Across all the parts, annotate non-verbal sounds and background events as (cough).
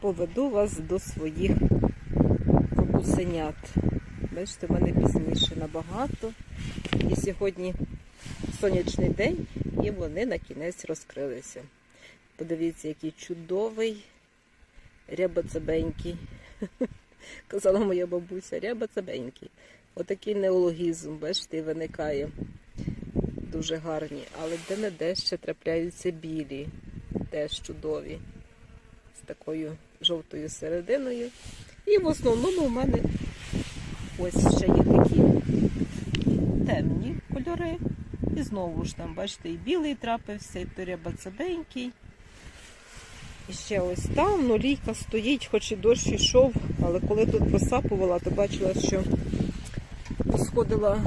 поведу вас до своїх кокусенят. Бачите, в мене пізніше набагато. І сьогодні сонячний день, і вони на кінець розкрилися. Подивіться, який чудовий рябоцебенький. (laughs) Казала моя бабуся, рябоцебенький. Отакий неологізм, бачите, виникає. Дуже гарні, але де-не-де ще трапляються білі, теж чудові, з такою жовтою серединою. І в основному в мене ось ще є такі темні кольори. І знову ж там, бачите, і білий трапився, і перебацебенький. І ще ось там ну, лійка стоїть, хоч і дощ йшов, але коли тут просапувала, то бачила, що сходила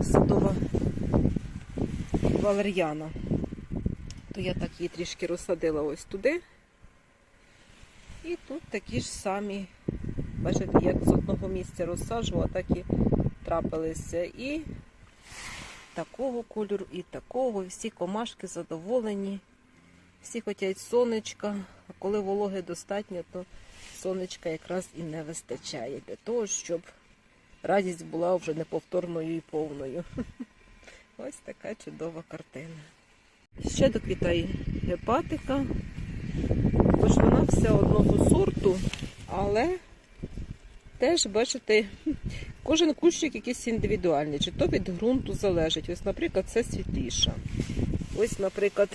е, садова валер'яна. То я так її трішки розсадила ось туди. І тут такі ж самі, бачите, як з одного місця розсаджувала, так і трапилися. І такого кольору, і такого. Всі комашки задоволені. Всі хочуть сонечка, а коли вологи достатньо, то сонечка якраз і не вистачає для того, щоб радість була вже неповторною і повною. (laughs) Ось така чудова картина. Ще доквітає гепатика, хоч вона вся одного сорту, але теж, бачите, (laughs) кожен кущик якийсь індивідуальний, чи то від ґрунту залежить. Ось, наприклад, це світліша. Ось, наприклад,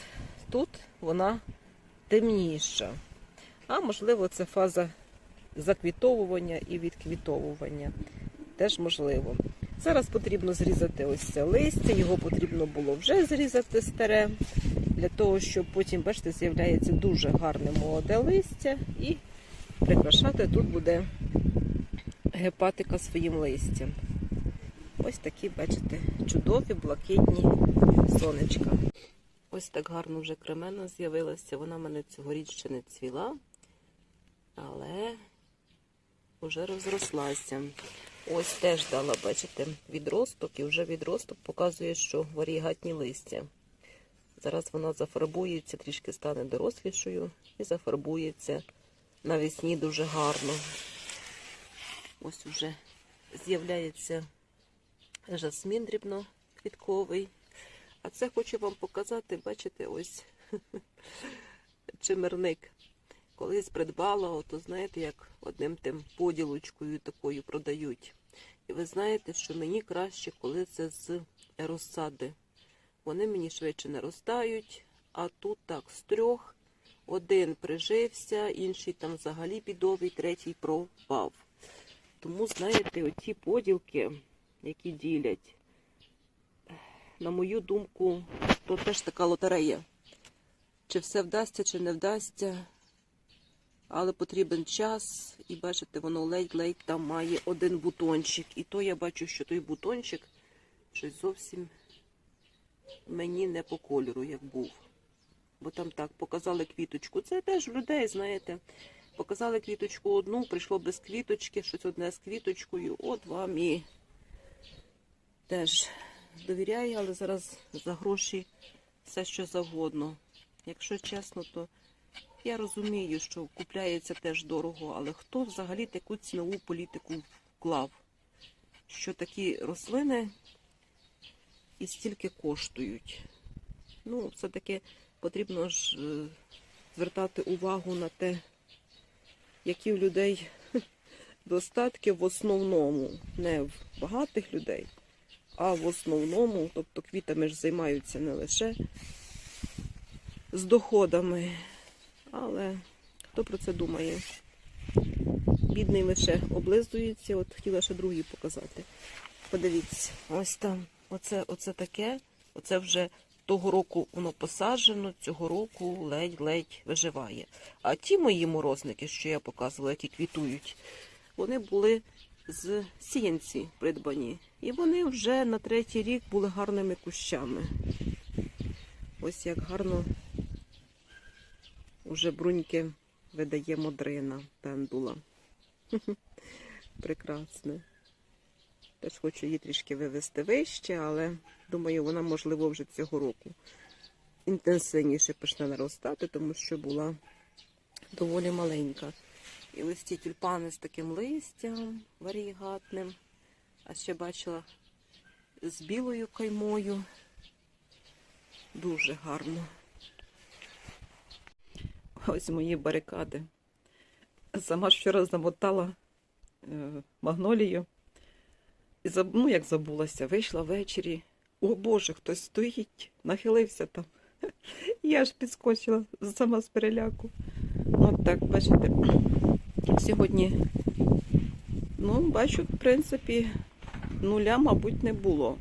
тут вона темніша. А можливо, це фаза заквітовування і відквітовування. Теж можливо. Зараз потрібно зрізати ось це листя, його потрібно було вже зрізати старе, для того, щоб потім, бачите, з'являється дуже гарне молоде листя, і прикрашати тут буде гепатика своїм листям. Ось такі, бачите, чудові блакитні сонечка. Ось так гарно вже кремена з'явилася. Вона в мене цьогоріч ще не цвіла, але вже розрослася. Ось теж дала, бачите, відросток, і вже відросток показує, що варігатні листя. Зараз вона зафарбується, трішки стане дорослішою і зафарбується навесні дуже гарно. Ось вже з'являється жасмін дрібноквітковий. А це хочу вам показати, бачите, ось (laughs) чимерник. Колись придбала, ото знаєте, як одним тим поділочкою такою продають. І ви знаєте, що мені краще, коли це з розсади. Вони мені швидше не ростають, а тут так з трьох. Один прижився, інший там взагалі бідовий, третій пропав. Тому, знаєте, оті поділки, які ділять, на мою думку, то теж така лотерея. Чи все вдасться, чи не вдасться. Але потрібен час, і бачите, воно ледь-ледь там має один бутончик. І то я бачу, що той бутончик щось зовсім мені не по кольору, як був. Бо там так показали квіточку. Це теж в людей, знаєте. Показали квіточку одну, прийшло без квіточки, щось одне з квіточкою. От вам і теж довіряю, але зараз за гроші все що завгодно. Якщо чесно, то я розумію, що купляється теж дорого, але хто взагалі таку цінову політику вклав? Що такі рослини і стільки коштують? Ну, все-таки потрібно ж е, звертати увагу на те, які в людей (laughs) достатки в основному, не в багатих людей, а в основному, тобто квітами ж займаються не лише з доходами. Але хто про це думає? Бідний лише облизується. От хотіла ще другий показати. Подивіться, ось там. Оце, оце таке. Оце вже того року воно посаджено, цього року ледь-ледь виживає. А ті мої морозники, що я показувала, які квітують, вони були з сіянці придбані. І вони вже на третій рік були гарними кущами. Ось як гарно Уже бруньки видає модрина пендула. (laughs) Прекрасне. Теж хочу її трішки вивести вище, але думаю, вона, можливо, вже цього року інтенсивніше почне наростати, тому що була доволі маленька. І листі тюльпани з таким листям варігатним. А ще бачила з білою каймою. Дуже гарно. Ось мої барикади. Сама ж вчора замотала е, магнолію. І ну, як забулася, вийшла ввечері. О Боже, хтось стоїть, нахилився там. (laughs) Я ж підскочила сама з переляку. От так, бачите. Сьогодні, ну, бачу, в принципі, нуля, мабуть, не було.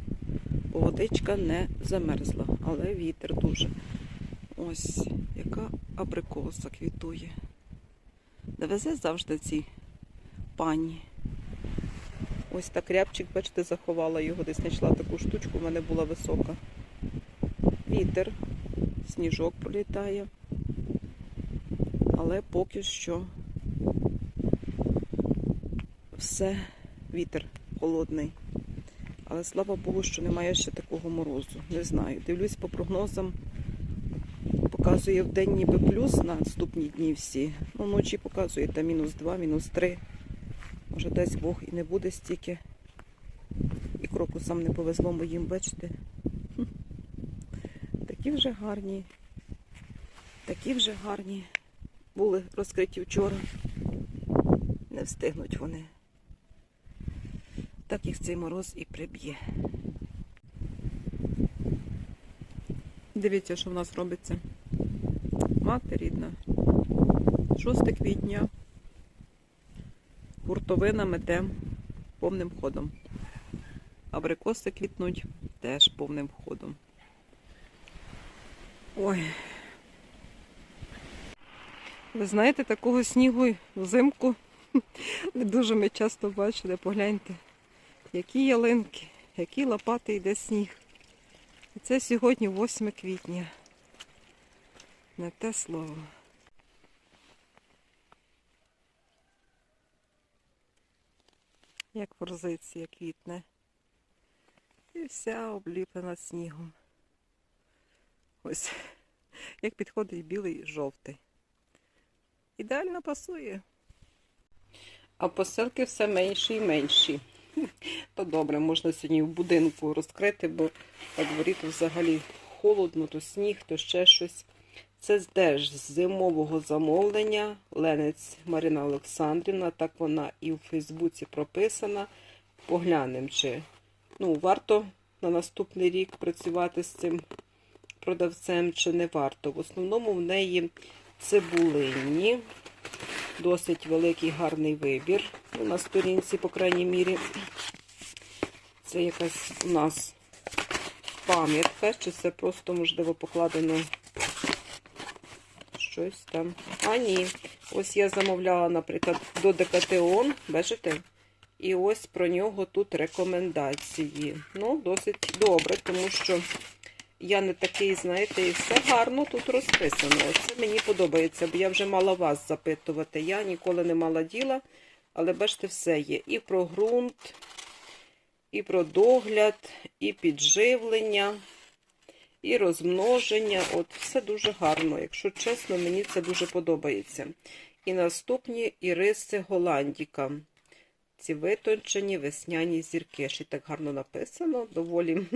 Водичка не замерзла, але вітер дуже. Ось, яка абрикоса квітує. Довезе завжди ці пані. Ось так рябчик, бачите, заховала його, десь знайшла таку штучку, в мене була висока. Вітер, сніжок політає. Але поки що все вітер холодний. Але слава Богу, що немає ще такого морозу. Не знаю. Дивлюсь по прогнозам. Показує в день ніби плюс на наступні дні всі. Ну, вночі показує там мінус 2, мінус 3. Може, дасть Бог і не буде стільки. І крокусам не повезло моїм, бачите. Такі вже гарні. Такі вже гарні. Були розкриті вчора. Не встигнуть вони. Так їх цей мороз і приб'є. Дивіться, що в нас робиться. Мати рідна. 6 квітня. Гуртовина мете повним ходом. Абрикоси квітнуть теж повним ходом. Ой. Ви знаєте, такого снігу взимку не дуже ми часто бачили. Погляньте, які ялинки, які лопати йде сніг. І це сьогодні 8 квітня. Не те слово. Як форзиція квітне. І вся обліплена снігом. Ось, як підходить білий жовтий. Ідеально пасує. А посилки все менші і менші. То добре, можна сьогодні в будинку розкрити, бо на дворі то взагалі холодно, то сніг, то ще щось. Це теж з зимового замовлення. Ленець Марина Олександрівна. Так вона і в Фейсбуці прописана. Поглянемо, чи ну, варто на наступний рік працювати з цим продавцем, чи не варто. В основному в неї цибулині. Досить великий гарний вибір. Ну, на сторінці, по крайній мірі, це якась у нас пам'ятка, чи це просто, можливо, покладено щось там. А, ні. Ось я замовляла, наприклад, до Декатеон, бачите? І ось про нього тут рекомендації. Ну, досить добре, тому що я не такий, знаєте, і все гарно тут розписано. Це мені подобається, бо я вже мала вас запитувати. Я ніколи не мала діла, але бачите, все є. І про ґрунт, і про догляд, і підживлення, і розмноження. От все дуже гарно. Якщо чесно, мені це дуже подобається. І наступні іриси Голландіка. Ці витончені весняні зірки. Ще так гарно написано, доволі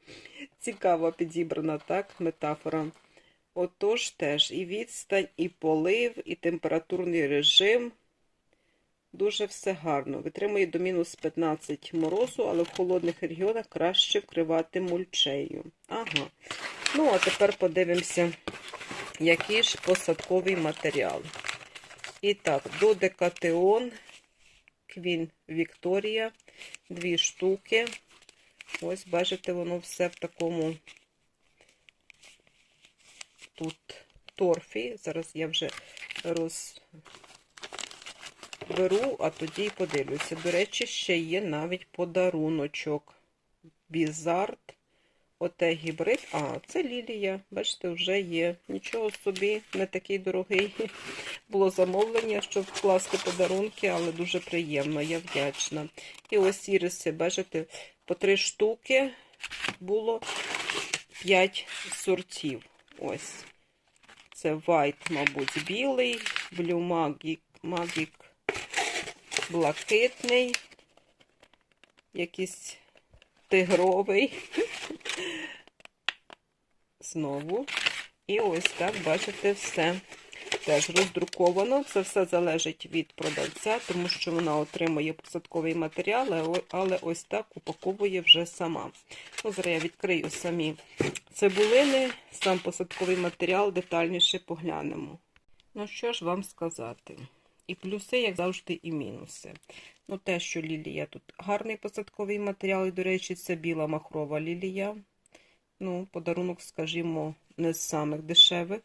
(laughs) цікаво підібрана так, метафора. Отож теж і відстань, і полив, і температурний режим. Дуже все гарно. Витримує до мінус 15 морозу, але в холодних регіонах краще вкривати мульчею. Ага. Ну, а тепер подивимося, який ж посадковий матеріал. І так, додекатеон, Квін Вікторія, дві штуки. Ось, бачите, воно все в такому тут торфі. Зараз я вже розберу, а тоді подивлюся. До речі, ще є навіть подаруночок. Бізард. Оте гібрид. А, це лілія. Бачите, вже є. Нічого собі, не такий дорогий. (laughs) Було замовлення, щоб вкласти подарунки, але дуже приємно, я вдячна. І ось іриси, бачите, по три штуки було 5 сортів. Ось. Це White, мабуть, білий, Blue Magic, Magic блакитний, якийсь тигровий. Знову. І ось так, бачите, все теж роздруковано. Це все залежить від продавця, тому що вона отримує посадковий матеріал, але- ось так упаковує вже сама. Ну, зараз я відкрию самі цибулини, сам посадковий матеріал, детальніше поглянемо. Ну, що ж вам сказати? І плюси, як завжди, і мінуси. Ну, те, що лілія тут гарний посадковий матеріал, і, до речі, це біла махрова лілія. Ну, подарунок, скажімо, не з самих дешевих.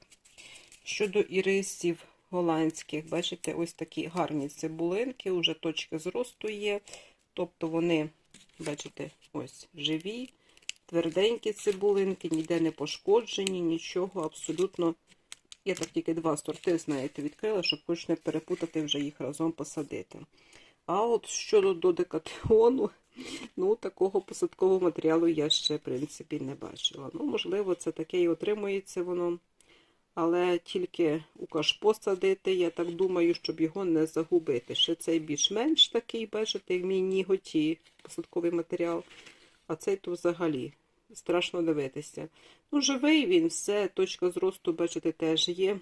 Щодо ірисів голландських, бачите, ось такі гарні цибулинки, уже точки зросту є. Тобто вони, бачите, ось живі, тверденькі цибулинки, ніде не пошкоджені, нічого, абсолютно. Я так тільки два сорти, знаєте, відкрила, щоб хоч не перепутати вже їх разом посадити. А от щодо додекатеону, ну, такого посадкового матеріалу я ще, в принципі, не бачила. Ну, можливо, це таке і отримується воно. Але тільки у кашпо садити, я так думаю, щоб його не загубити. Ще цей більш-менш такий, бачите, як мій ніготі, посадковий матеріал. А цей то взагалі страшно дивитися. Ну, живий він, все, точка зросту, бачите, теж є.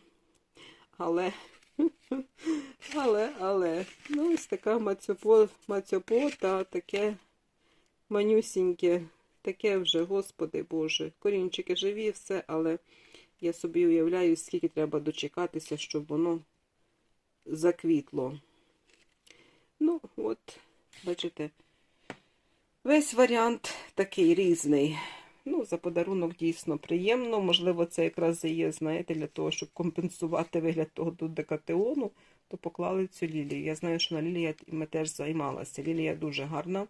Але, (laughs) але, але, ну, ось така мацьопо, мацьопота, таке манюсіньке, таке вже, господи Боже. Корінчики живі, все, але я собі уявляю, скільки треба дочекатися, щоб воно заквітло. Ну, от, бачите, весь варіант такий різний. Ну, за подарунок дійсно приємно. Можливо, це якраз і є, знаєте, для того, щоб компенсувати вигляд того декатеону, то поклали цю лілію. Я знаю, що на лілія ми теж займалася. Лілія дуже гарна.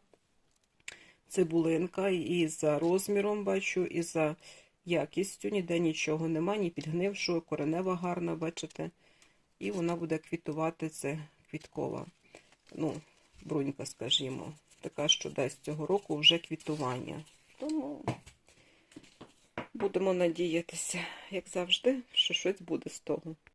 Цибулинка і за розміром бачу, і за якістю. Ніде нічого нема, ні підгнившого, коренева гарна, бачите. І вона буде квітувати, це квіткова. Ну, брунька, скажімо, така, що дасть цього року вже квітування. Тому будемо надіятися, як завжди, що щось буде з того.